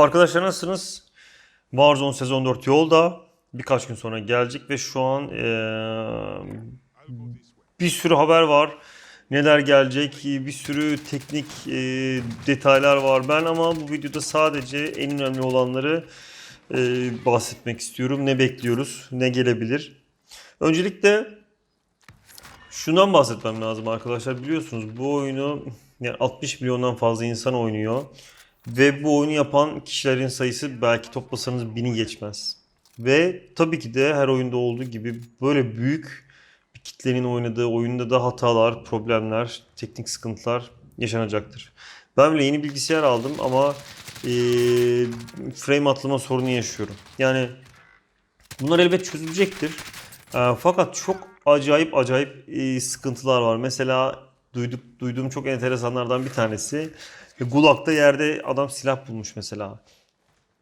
Arkadaşlar nasılsınız? Warzone sezon 4 yolda. Birkaç gün sonra gelecek ve şu an eee, bir sürü haber var. Neler gelecek, bir sürü teknik eee, detaylar var. Ben ama bu videoda sadece en önemli olanları eee, bahsetmek istiyorum. Ne bekliyoruz, ne gelebilir. Öncelikle şundan bahsetmem lazım arkadaşlar. Biliyorsunuz bu oyunu yani 60 milyondan fazla insan oynuyor. Ve bu oyunu yapan kişilerin sayısı belki toplasanız bini geçmez. Ve tabii ki de her oyunda olduğu gibi böyle büyük bir kitlenin oynadığı oyunda da hatalar, problemler, teknik sıkıntılar yaşanacaktır. Ben bile yeni bilgisayar aldım ama eee, frame atlama sorunu yaşıyorum. Yani bunlar elbet çözülecektir. Eee, fakat çok acayip acayip eee, sıkıntılar var. Mesela duyduk, duyduğum çok enteresanlardan bir tanesi. E, Gulag'da yerde adam silah bulmuş mesela.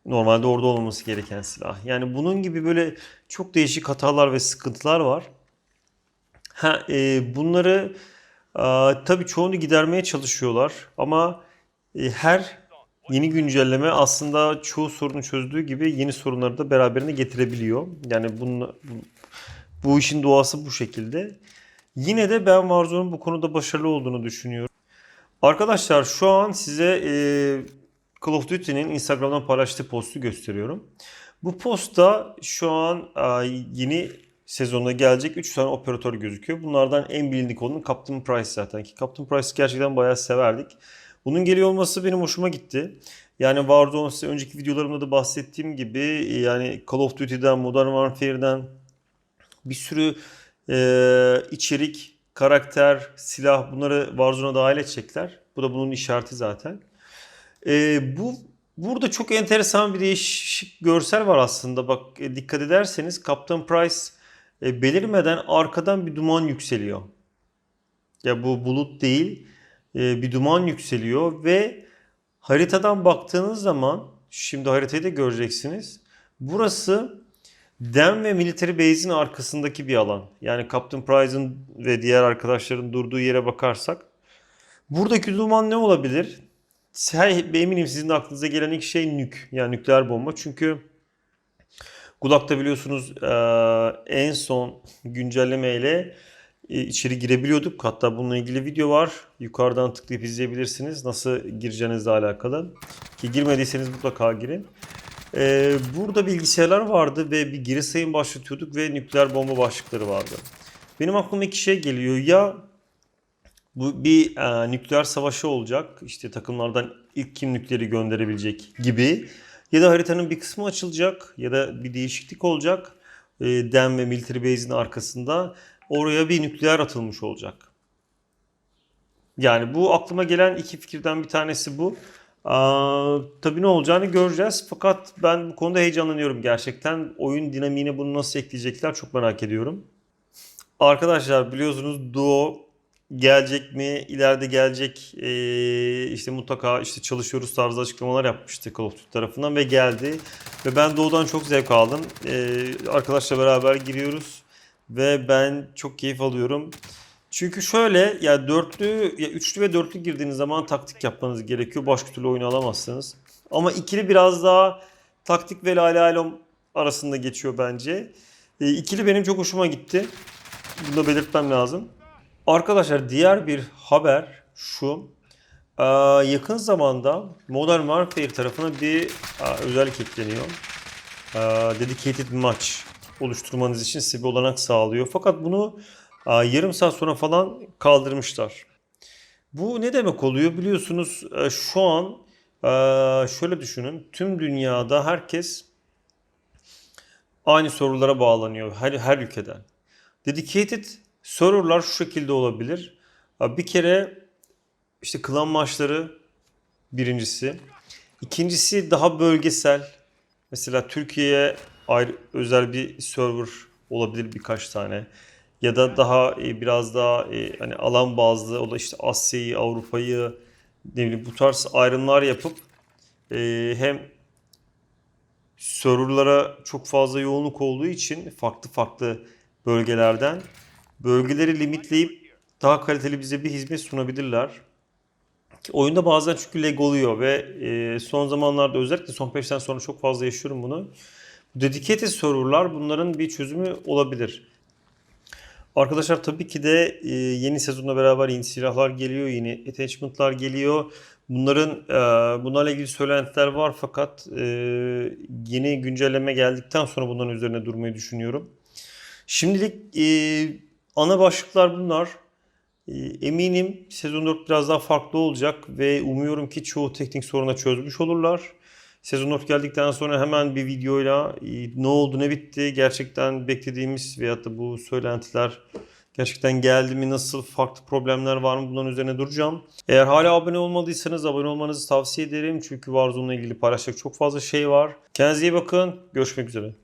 Normalde orada olmaması gereken silah. Yani bunun gibi böyle çok değişik hatalar ve sıkıntılar var. Ha, e, bunları a, tabii çoğunu gidermeye çalışıyorlar ama e, her yeni güncelleme aslında çoğu sorunu çözdüğü gibi yeni sorunları da beraberinde getirebiliyor. Yani bunun, bu işin doğası bu şekilde. Yine de ben Warzone'un bu konuda başarılı olduğunu düşünüyorum. Arkadaşlar şu an size e, Call of Duty'nin Instagram'dan paylaştığı postu gösteriyorum. Bu postta şu an e, yeni sezonda gelecek 3 tane operatör gözüküyor. Bunlardan en bilindik olanı Captain Price zaten ki Captain Price gerçekten bayağı severdik. Bunun geliyor olması benim hoşuma gitti. Yani Warzone size önceki videolarımda da bahsettiğim gibi yani Call of Duty'den, Modern Warfare'den bir sürü e, içerik, karakter, silah bunları Warzone'a dahil edecekler. Bu da bunun işareti zaten. E, bu burada çok enteresan bir değişik görsel var aslında. Bak e, dikkat ederseniz Captain Price e, belirmeden arkadan bir duman yükseliyor. Ya bu bulut değil, e, bir duman yükseliyor ve haritadan baktığınız zaman şimdi haritayı da göreceksiniz. Burası Dem ve Military Base'in arkasındaki bir alan. Yani Captain Price'ın ve diğer arkadaşların durduğu yere bakarsak. Buradaki duman ne olabilir? Eminim sizin aklınıza gelen ilk şey nük. Yani nükleer bomba. Çünkü Gulag'da biliyorsunuz eee, en son güncellemeyle e, içeri girebiliyorduk. Hatta bununla ilgili video var. Yukarıdan tıklayıp izleyebilirsiniz. Nasıl gireceğinizle alakalı. Ki girmediyseniz mutlaka girin. Ee, burada bilgisayarlar vardı ve bir geri sayım başlatıyorduk ve nükleer bomba başlıkları vardı. Benim aklıma iki şey geliyor. Ya bu bir e, nükleer savaşı olacak. İşte takımlardan ilk kim nükleeri gönderebilecek gibi. Ya da haritanın bir kısmı açılacak ya da bir değişiklik olacak. E, Dem ve Military Base'in arkasında oraya bir nükleer atılmış olacak. Yani bu aklıma gelen iki fikirden bir tanesi bu. Aa, tabii ne olacağını göreceğiz. Fakat ben bu konuda heyecanlanıyorum gerçekten. Oyun dinamiğine bunu nasıl ekleyecekler çok merak ediyorum. Arkadaşlar biliyorsunuz Duo gelecek mi, ileride gelecek ee, işte mutlaka işte çalışıyoruz tarzı açıklamalar yapmıştı Call of Duty tarafından ve geldi. Ve ben Duo'dan çok zevk aldım. Ee, arkadaşla beraber giriyoruz ve ben çok keyif alıyorum. Çünkü şöyle ya dörtlü ya üçlü ve dörtlü girdiğiniz zaman taktik yapmanız gerekiyor. Başka türlü oyunu alamazsınız. Ama ikili biraz daha taktik ve lale alem arasında geçiyor bence. E, ikili benim çok hoşuma gitti. Bunu da belirtmem lazım. Arkadaşlar diğer bir haber şu. Ee, yakın zamanda Modern Warfare tarafına bir aa, özellik ekleniyor. Ee, dedicated match oluşturmanız için size bir olanak sağlıyor. Fakat bunu yarım saat sonra falan kaldırmışlar. Bu ne demek oluyor? Biliyorsunuz e, şu an e, şöyle düşünün. Tüm dünyada herkes aynı sorulara bağlanıyor her, her ülkeden. Dedicated serverlar şu şekilde olabilir. Ha, Bir kere işte klan maçları birincisi. İkincisi daha bölgesel. Mesela Türkiye'ye ayrı özel bir server olabilir birkaç tane. Ya da daha e, biraz daha e, hani alan bazlı o da işte Asya'yı, Avrupa'yı ne bileyim bu tarz ayrımlar yapıp e, hem serverlara çok fazla yoğunluk olduğu için farklı farklı bölgelerden bölgeleri limitleyip daha kaliteli bize bir hizmet sunabilirler. Oyunda bazen çünkü lag oluyor ve e, son zamanlarda özellikle son patch'ten sonra çok fazla yaşıyorum bunu. Dedicated serverlar bunların bir çözümü olabilir. Arkadaşlar tabii ki de e, yeni sezonla beraber yeni silahlar geliyor, yeni attachment'lar geliyor. Bunların e, bunlarla ilgili söylentiler var fakat e, yeni güncelleme geldikten sonra bunların üzerine durmayı düşünüyorum. Şimdilik ana başlıklar bunlar. Eminim sezon 4 biraz daha farklı olacak ve umuyorum ki çoğu teknik soruna çözmüş olurlar. Sezon 4 geldikten sonra hemen bir videoyla ne oldu ne bitti gerçekten beklediğimiz veyahut da bu söylentiler gerçekten geldi mi nasıl farklı problemler var mı bunların üzerine duracağım. Eğer hala abone olmadıysanız abone olmanızı tavsiye ederim çünkü Warzone ile ilgili paylaşacak çok fazla şey var. Kendinize iyi bakın görüşmek üzere.